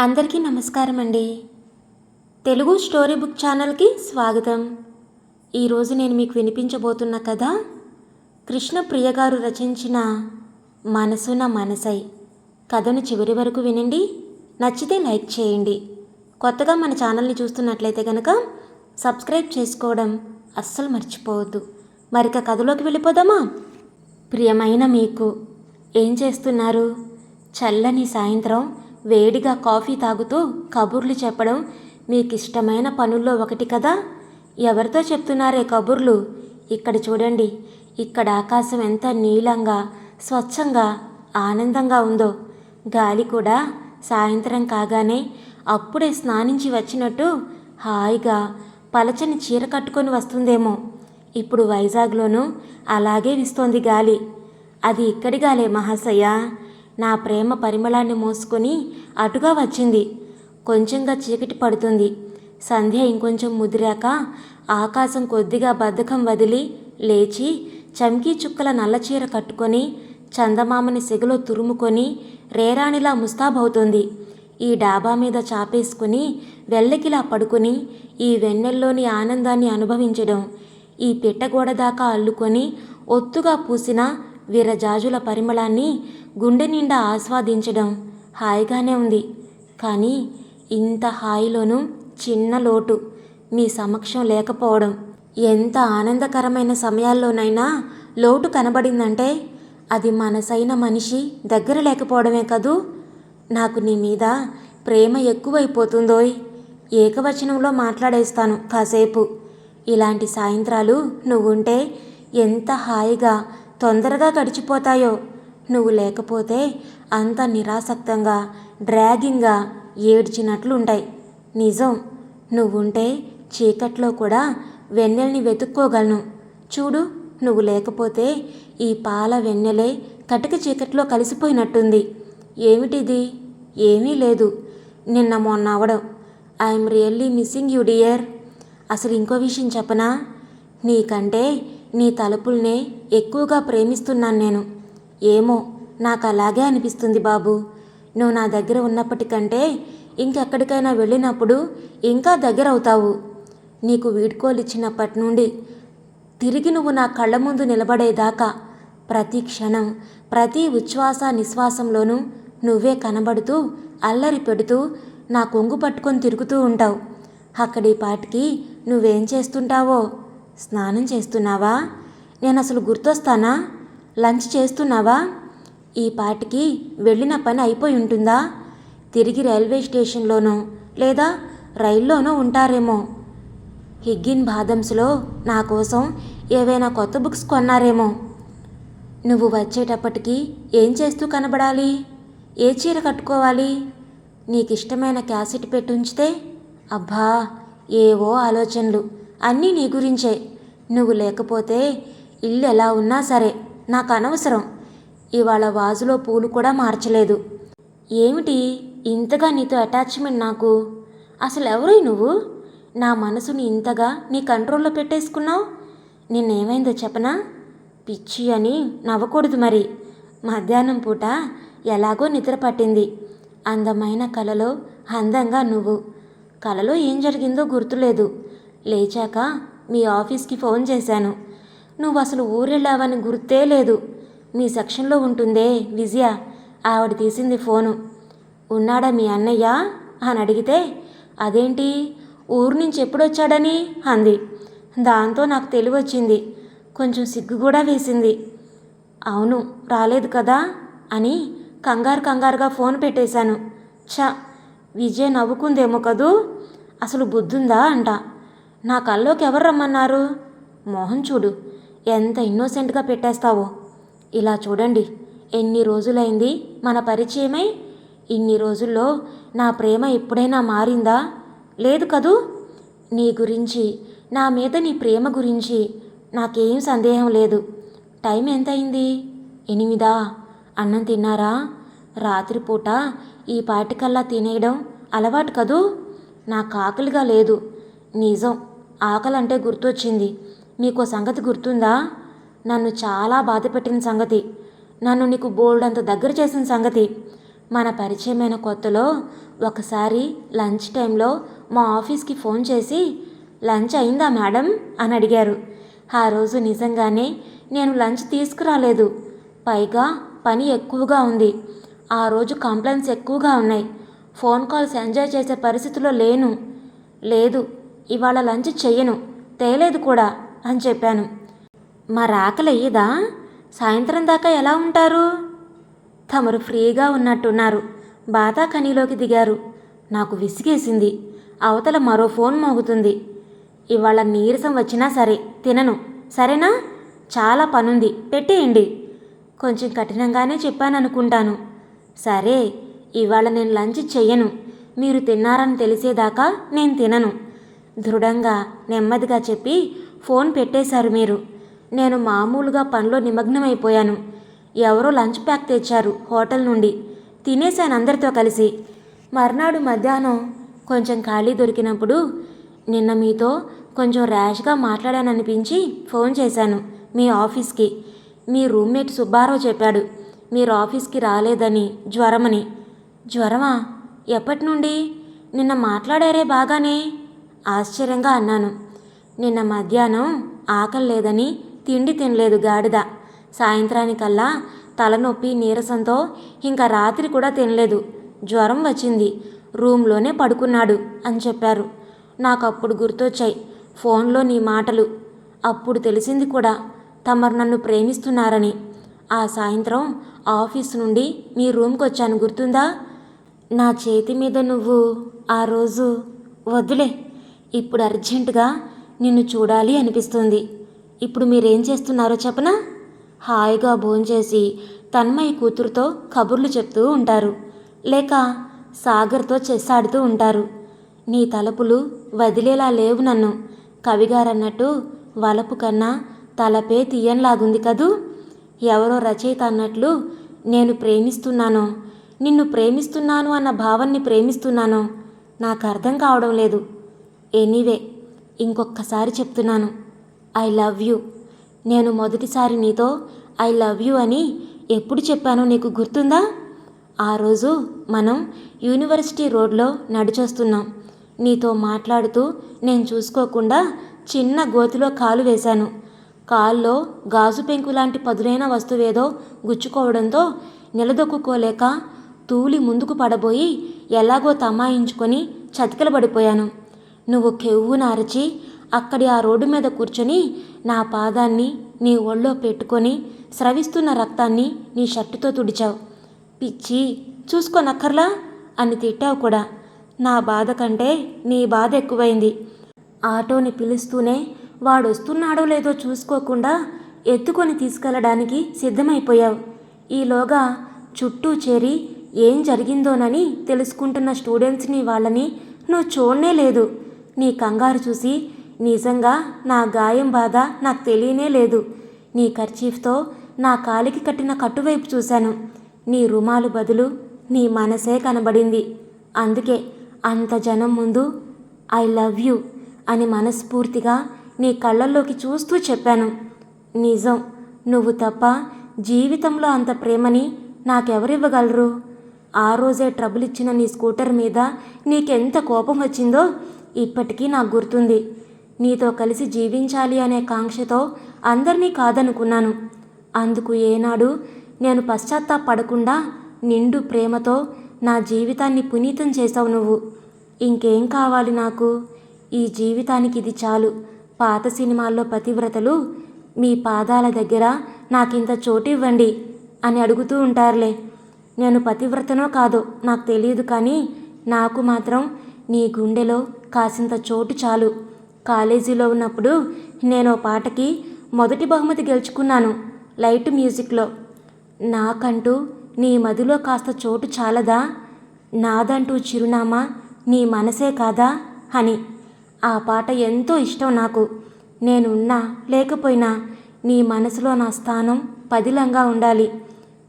అందరికీ నమస్కారం అండి. తెలుగు స్టోరీ బుక్ ఛానల్కి స్వాగతం. ఈరోజు నేను మీకు వినిపించబోతున్న కథ కృష్ణప్రియ గారు రచించిన మనసు నా మనసై. కథను చివరి వరకు వినండి. నచ్చితే లైక్ చేయండి. కొత్తగా మన ఛానల్ని చూస్తున్నట్లయితే కనుక సబ్స్క్రైబ్ చేసుకోవడం అస్సలు మర్చిపోవద్దు. మరిక కథలోకి వెళ్ళిపోదామా? ప్రియమైన మీకు ఏం చేస్తున్నారు? చల్లని సాయంత్రం వేడిగా కాఫీ తాగుతూ కబుర్లు చెప్పడం మీకు ఇష్టమైన పనుల్లో ఒకటి కదా? ఎవరితో చెప్తున్నారే కబుర్లు? ఇక్కడ చూడండి ఇక్కడ ఆకాశం ఎంత నీలంగా స్వచ్ఛంగా ఆనందంగా ఉందో. గాలి కూడా సాయంత్రం కాగానే అప్పుడే స్నానించి వచ్చినట్టు హాయిగా పలచని చీర కట్టుకొని వస్తుందేమో. ఇప్పుడు వైజాగ్లోనూ అలాగే విస్తోంది గాలి. అది ఇక్కడి గాలే మహాశయ. నా ప్రేమ పరిమళాన్ని మోసుకొని అటుగా వచ్చింది. కొంచెంగా చీకటి పడుతుంది. సంధ్య ఇంకొంచెం ముదిరాక ఆకాశం కొద్దిగా బద్ధకం వదిలి లేచి చమ్కీ చుక్కల నల్లచీర కట్టుకొని చందమామని సెగలో తురుముకొని రేరాణిలా ముస్తాబవుతుంది. ఈ డాబా మీద చాపేసుకుని వెళ్ళకిలా పడుకుని ఈ వెన్నెల్లోని ఆనందాన్ని అనుభవించడం ఈ పిట్టగోడ దాకా అల్లుకొని ఒత్తుగా పూసిన విరజాజుల పరిమళాన్ని గుండె నిండా ఆస్వాదించడం హాయిగానే ఉంది. కానీ ఇంత హాయిలోనూ చిన్న లోటు మీ సమక్షం లేకపోవడం ఎంత ఆనందకరమైన సమయాల్లోనైనా లోటు కనబడిందంటే అది మనసైన మనిషి దగ్గర లేకపోవడమే కదూ? నాకు నీ మీద ప్రేమ ఎక్కువైపోతుందోయ్. ఏకవచనంలో మాట్లాడేస్తాను కాసేపు. ఇలాంటి సాయంత్రాలు నువ్వుంటే ఎంత హాయిగా తొందరగా గడిచిపోతాయో. నువ్వు లేకపోతే అంత నిరాసక్తంగా డ్రాగింగ్గా ఏడ్చినట్లుంటాయి. నిజం నువ్వుంటే చీకట్లో కూడా వెన్నెల్ని వెతుక్కోగలను. చూడు నువ్వు లేకపోతే ఈ పాల వెన్నెలే కటిక చీకట్లో కలిసిపోయినట్టుంది. ఏమిటిది? ఏమీ లేదు. నిన్న మొన్న అవడం. I'm really missing you dear. అసలు ఇంకో విషయం చెప్పనా? నీకంటే నీ తలుపుల్నే ఎక్కువగా ప్రేమిస్తున్నాను నేను. ఏమో నాకు అలాగే అనిపిస్తుంది బాబు. నువ్వు నా దగ్గర ఉన్నప్పటికంటే ఇంకెక్కడికైనా వెళ్ళినప్పుడు ఇంకా దగ్గర అవుతావు నీకు వీడ్కోలు ఇచ్చినప్పటి నుండి తిరిగి నువ్వు నా కళ్ళ ముందు నిలబడేదాకా ప్రతి క్షణం ప్రతి ఉచ్ఛ్వాస నిశ్వాసంలోనూ నువ్వే కనబడుతూ అల్లరి పెడుతూ నా కొంగు పట్టుకొని తిరుగుతూ ఉంటావు. అక్కడి పాటికి నువ్వేం చేస్తుంటావో స్నానం చేస్తున్నావా? నేను అసలు గుర్తొస్తానా? లంచ్ చేస్తున్నావా? ఈ పాటికి వెళ్ళిన పని అయిపోయి ఉంటుందా? తిరిగి రైల్వే స్టేషన్లోనో లేదా రైల్లోనో ఉంటారేమో. హిగ్గిన్ బాదమ్స్లో నా కోసం ఏవైనా కొత్త బుక్స్ కొన్నారేమో. నువ్వు వచ్చేటప్పటికి ఏం చేస్తూ కనబడాలి? ఏ చీర కట్టుకోవాలి? నీకు ఇష్టమైన క్యాసెట్ పెట్టి ఉంచితే? అబ్బా ఏవో ఆలోచనలు. అన్నీ నీ గురించే. నువ్వు లేకపోతే ఇల్లు ఎలా ఉన్నా సరే నాకు అనవసరం. ఇవాళ వాజులో పూలు కూడా మార్చలేదు. ఏమిటి ఇంతగా నీతో అటాచ్మెంట్ నాకు? అసలు ఎవరు నువ్వు? నా మనసుని ఇంతగా నీ కంట్రోల్లో పెట్టేసుకున్నావు? నిన్నేమైందో చెప్పనా? పిచ్చి అని నవ్వకూడదు మరి. మధ్యాహ్నం పూట ఎలాగో నిద్ర పట్టింది. అందమైన కలలో అందంగా నువ్వు. కలలో ఏం జరిగిందో గుర్తులేదు. లేచాక మీ ఆఫీస్కి ఫోన్ చేశాను. నువ్వు అసలు ఊరెళ్ళావని గుర్తే లేదు. మీ సెక్షన్లో ఉంటుందే విజయ. ఆవిడ తీసింది ఫోను. ఉన్నాడా మీ అన్నయ్య? అని అడిగితే అదేంటి? ఊరు నుంచి ఎప్పుడొచ్చాడని అంది. దాంతో నాకు తెలివొచ్చింది. కొంచెం సిగ్గు కూడా వేసింది. అవును రాలేదు కదా? అని కంగారు కంగారుగా ఫోన్ పెట్టేశాను. ఛ! విజయ్ నవ్వుకుందేమో కదూ? అసలు బుద్ధుందా అంట. నా కల్లోకి ఎవరు రమ్మన్నారు? మోహన్ చూడు ఎంత ఇన్నోసెంట్గా పెట్టేస్తావో. ఇలా చూడండి ఎన్ని రోజులైంది మన పరిచయమై? ఇన్ని రోజుల్లో నా ప్రేమ ఎప్పుడైనా మారిందా? లేదు కదూ? నీ గురించి నా మీద నీ ప్రేమ గురించి నాకేం సందేహం లేదు. టైం ఎంతయింది? ఎనిమిదా? అన్నం తిన్నారా? రాత్రిపూట ఈ పాటికల్లా తినేయడం అలవాటు కదూ? నాకు ఆకలిగా లేదు. నిజం ఆకలంటే గుర్తొచ్చింది. మీకు సంగతి గుర్తుందా? నన్ను చాలా బాధపెట్టిన సంగతి. నన్ను నీకు బోల్డంత దగ్గర చేసిన సంగతి. మన పరిచయమైన కొత్తలో ఒకసారి లంచ్ టైంలో మా ఆఫీస్కి ఫోన్ చేసి లంచ్ అయిందా మేడం? అని అడిగారు. ఆ రోజు నిజంగానే నేను లంచ్ తీసుకురాలేదు. పైగా పని ఎక్కువగా ఉంది. ఆ రోజు కంప్లైంట్స్ ఎక్కువగా ఉన్నాయి. ఫోన్ కాల్స్ ఎంజాయ్ చేసే పరిస్థితిలో లేను. లేదు ఇవాళ లంచ్ చెయ్యను తేలేదు కూడా అని చెప్పాను. మరి ఆకలి సాయంత్రం దాకా ఎలా ఉంటారు? తమరు ఫ్రీగా ఉన్నట్టున్నారు. బాతాఖనీలోకి దిగారు. నాకు విసిగేసింది. అవతల మరో ఫోన్ మోగుతుంది. ఇవాళ నీరసం వచ్చినా సరే తినను. సరేనా? చాలా పనుంది. పెట్టేయండి. కొంచెం కఠినంగానే చెప్పాననుకుంటాను. సరే ఇవాళ నేను లంచ్ చెయ్యను. మీరు తిన్నారని తెలిసేదాకా నేను తినను. దృఢంగా నెమ్మదిగా చెప్పి ఫోన్ పెట్టేశారు మీరు. నేను మామూలుగా పనిలో నిమగ్నమైపోయాను. ఎవరో లంచ్ ప్యాక్ తెచ్చారు హోటల్ నుండి. తినేశాను అందరితో కలిసి. మర్నాడు మధ్యాహ్నం కొంచెం ఖాళీ దొరికినప్పుడు నిన్న మీతో కొంచెం ర్యాష్గా మాట్లాడాననిపించి ఫోన్ చేశాను మీ ఆఫీస్కి. మీ రూమ్మేట్ సుబ్బారావు చెప్పాడు. మీరు ఆఫీస్కి రాలేదని జ్వరమని. జ్వరమా? ఎప్పటి నుండి? నిన్న మాట్లాడారే బాగానే. ఆశ్చర్యంగా అన్నాను. నిన్న మధ్యాహ్నం ఆకలి లేదని తిండి తినలేదు గాడిద. సాయంత్రానికల్లా తలనొప్పి నీరసంతో ఇంకా రాత్రి కూడా తినలేదు. జ్వరం వచ్చింది. రూమ్లోనే పడుకున్నాడు అని చెప్పారు. నాకు అప్పుడు గుర్తొచ్చాయి ఫోన్లో నీ మాటలు. అప్పుడు తెలిసింది కూడా తమరు నన్ను ప్రేమిస్తున్నారని. ఆ సాయంత్రం ఆఫీస్ నుండి మీ రూమ్కి వచ్చాను గుర్తుందా? నా చేతి మీద నువ్వు ఆ రోజు వద్దులే. ఇప్పుడు అర్జెంటుగా నిన్ను చూడాలి అనిపిస్తుంది. ఇప్పుడు మీరేం చేస్తున్నారో చెప్పనా? హాయిగా భోంచేసి తన్మయ్య కూతురుతో కబుర్లు చెప్తూ ఉంటారు. లేక సాగర్తో చెస్సాడుతూ ఉంటారు. నీ తలపులు వదిలేలా లేవు నన్ను. కవిగారన్నట్టు వలపు కన్నా తలపే తీయన్లాగుంది కదూ? ఎవరో రచయిత అన్నట్లు నేను ప్రేమిస్తున్నానో. నిన్ను ప్రేమిస్తున్నాను అన్న భావాన్ని ప్రేమిస్తున్నానో. నాకు అర్థం కావడం లేదు. ఎనీవే ఇంకొక్కసారి చెప్తున్నాను. I love you. నేను మొదటిసారి నీతో ఐ లవ్ యూ అని ఎప్పుడు చెప్పానో నీకు గుర్తుందా? ఆ రోజు మనం యూనివర్సిటీ రోడ్లో నడిచొస్తున్నాం. నీతో మాట్లాడుతూ నేను చూసుకోకుండా చిన్న గోతిలో కాలు వేశాను. కాల్లో గాజు పెంకు లాంటి పదునైన వస్తువేదో గుచ్చుకోవడంతో నిలదొక్కుకోలేక తూలి ముందుకు పడబోయి ఎలాగో తమాయించుకొని చతికిల పడిపోయాను నువ్వు కెవ్వున అరచి అక్కడి ఆ రోడ్డు మీద కూర్చొని నా పాదాన్ని నీ ఒళ్ళో పెట్టుకొని స్రవిస్తున్న రక్తాన్ని నీ షర్టుతో తుడిచావు. పిచ్చి చూసుకోనక్కర్లా అని తిట్టావు కూడా. నా బాధ కంటే నీ బాధ ఎక్కువైంది. ఆటోని పిలుస్తూనే వాడు వస్తున్నాడో లేదో చూసుకోకుండా ఎత్తుకొని తీసుకెళ్ళడానికి సిద్ధమైపోయావు. ఈలోగా చుట్టూ చేరి ఏం జరిగిందోనని తెలుసుకుంటున్న స్టూడెంట్స్ని వాళ్ళని నువ్వు చూడనే లేదు. నీ కంగారు చూసి నిజంగా నా గాయం బాధ నాకు తెలియనే లేదు. నీ కర్చీఫ్తో నా కాలికి కట్టిన కట్టువైపు చూశాను. నీ రుమాలు బదులు నీ మనసే కనబడింది. అందుకే అంత జనం ముందు ఐ లవ్ యూ అని మనస్ఫూర్తిగా నీ కళ్ళల్లోకి చూస్తూ చెప్పాను. నిజం నువ్వు తప్ప జీవితంలో అంత ప్రేమని నాకెవరివ్వగలరు? ఆ రోజే ట్రబుల్ ఇచ్చిన నీ స్కూటర్ మీద నీకెంత కోపం వచ్చిందో ఇప్పటికీ నాకు గుర్తుంది. నీతో కలిసి జీవించాలి అనే కాంక్షతో అందరినీ కాదనుకున్నాను. అందుకు ఏనాడు నేను పశ్చాత్తాపడకుండా నిండు ప్రేమతో నా జీవితాన్ని పునీతం చేసావు నువ్వు. ఇంకేం కావాలి నాకు? ఈ జీవితానికి ఇది చాలు. పాత సినిమాల్లో పతివ్రతలు మీ పాదాల దగ్గర నాకింత చోటు ఇవ్వండి అని అడుగుతూ ఉంటారులే. నేను పతివ్రతనో కాదో నాకు తెలియదు కానీ నాకు మాత్రం నీ గుండెలో కాసింత చోటు చాలు. కాలేజీలో ఉన్నప్పుడు నేను పాటకి మొదటి బహుమతి గెలుచుకున్నాను లైట్ మ్యూజిక్లో. నాకంటూ నీ మదిలో కాస్త చోటు చాలదా? నాదంటూ చిరునామా నీ మనసే కాదా? అని. ఆ పాట ఎంతో ఇష్టం నాకు. నేనున్నా లేకపోయినా నీ మనసులో నా స్థానం పదిలంగా ఉండాలి.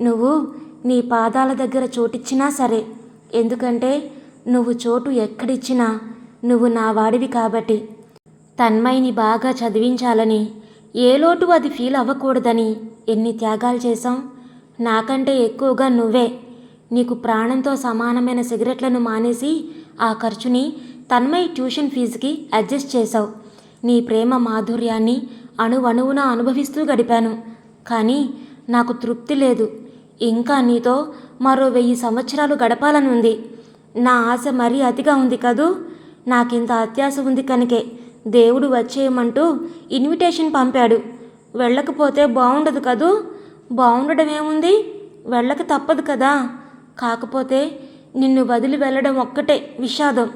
నువ్వు నీ పాదాల దగ్గర చోటిచ్చినా సరే. ఎందుకంటే నువ్వు చోటు ఎక్కడిచ్చినా నువ్వు నా వాడివి కాబట్టి. తన్మయిని బాగా చదివించాలని ఏ లోటు అది ఫీల్ అవ్వకూడదని ఎన్ని త్యాగాలు చేశాం? నాకంటే ఎక్కువగా నువ్వే. నీకు ప్రాణంతో సమానమైన సిగరెట్లను మానేసి ఆ ఖర్చుని తన్మయ్ ట్యూషన్ ఫీజుకి అడ్జస్ట్ చేశావు. నీ ప్రేమ మాధుర్యాన్ని అణువణువున అనుభవిస్తూ గడిపాను. కానీ నాకు తృప్తి లేదు. ఇంకా నీతో మరో వెయ్యి సంవత్సరాలు గడపాలని ఉంది నా ఆశ మరీ అతిగా ఉంది కదూ? నాకింత అత్యాశ ఉంది కనుకే. దేవుడు వచ్చేయమంటూ ఇన్విటేషన్ పంపాడు. వెళ్ళకపోతే బాగుండదు కదూ? బాగుండడం ఏముంది వెళ్ళక తప్పదు కదా? కాకపోతే నిన్ను వదిలి వెళ్ళడం ఒక్కటే విషాదం.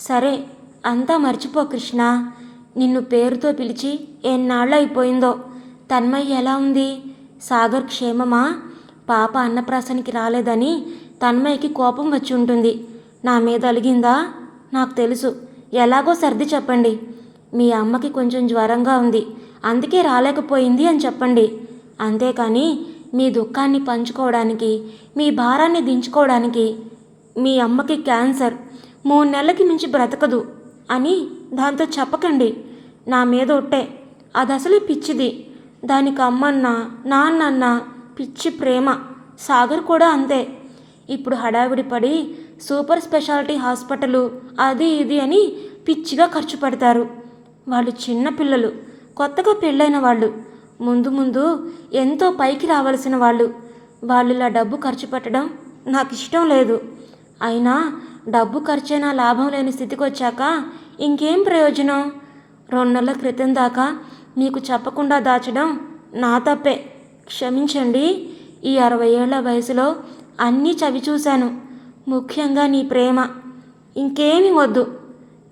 సరే అంతా మర్చిపో కృష్ణ. నిన్ను పేరుతో పిలిచి ఎన్నాళ్ళైపోయిందో తన్మయ్య ఎలా ఉంది? సాగర్ క్షేమమా? పాప అన్నప్రాసనికి రాలేదని తన్మయ్యకి కోపం వచ్చి ఉంటుంది. నా మీద అలిగిందా? నాకు తెలుసు. ఎలాగో సర్ది చెప్పండి. మీ అమ్మకి కొంచెం జ్వరంగా ఉంది. అందుకే రాలేకపోయింది అని చెప్పండి. అంతేకాని మీ దుఃఖాన్ని పంచుకోవడానికి మీ భారాన్ని దించుకోవడానికి మీ అమ్మకి క్యాన్సర్. మూడు నెలలకి మించి బ్రతకదు అని దాంతో చెప్పకండి. నా మీద ఒట్టే. అది అసలే పిచ్చిది. దానికి అమ్మన్నా నాన్నన్న పిచ్చి ప్రేమ. సాగర్ కూడా అంతే. ఇప్పుడు హడావిడి పడి సూపర్ స్పెషాలిటీ హాస్పిటల్ అది ఇది అని పిచ్చిగా ఖర్చు పెడతారు. వాళ్ళు చిన్న పిల్లలు కొత్తగా పెళ్ళైన వాళ్ళు ముందు ముందు ఎంతో పైకి రావాల్సిన వాళ్ళు. వాళ్ళు ఇలా డబ్బు ఖర్చు పెట్టడం నాకు ఇష్టం లేదు. అయినా డబ్బు ఖర్చైనా లాభం లేని స్థితికి వచ్చాక ఇంకేం ప్రయోజనం? రెండు నెలల క్రితం దాకా మీకు చెప్పకుండా దాచడం నా తప్పే. క్షమించండి ఈ అరవై ఏళ్ళ వయసులో అన్నీ చవి చూశాను ముఖ్యంగా నీ ప్రేమ. ఇంకేమీ వద్దు.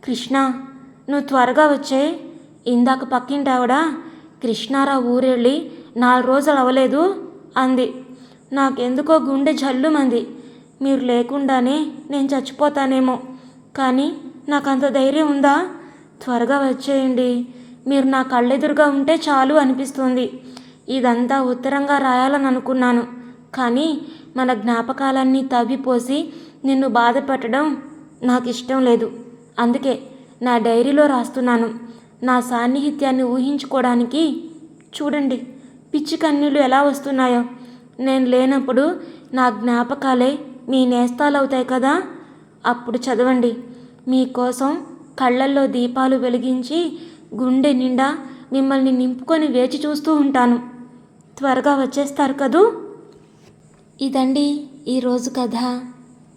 కృష్ణ నువ్వు త్వరగా వచ్చే. ఇందాక పక్కింటి ఆవిడ కృష్ణారావు ఊరెళ్ళి నాలుగు రోజులు అవ్వలేదు అంది. నాకెందుకో గుండె జల్లుమంది. మీరు లేకుండానే నేను చచ్చిపోతానేమో. కానీ నాకు అంత ధైర్యం ఉందా? త్వరగా వచ్చేయండి. మీరు నా కళ్ళెదురుగా ఉంటే చాలు అనిపిస్తుంది. ఇదంతా ఉత్తరంగా రాయాలని అనుకున్నాను కానీ మన జ్ఞాపకాలన్నీ తవ్విపోసి నిన్ను బాధ పెట్టడం నాకు ఇష్టం లేదు. అందుకే నా డైరీలో రాస్తున్నాను. నా సాన్నిహిత్యాన్ని ఊహించుకోవడానికి చూడండి. పిచ్చి కన్నీళ్ళు ఎలా వస్తున్నాయో. నేను లేనప్పుడు నా జ్ఞాపకాలే మీ నేస్తాలవుతాయి కదా. అప్పుడు చదవండి. మీకోసం కళ్ళల్లో దీపాలు వెలిగించి గుండె నిండా మిమ్మల్ని నింపుకొని వేచి చూస్తూ ఉంటాను. త్వరగా వచ్చేస్తారు కదూ? ఇదండి ఈరోజు కథ.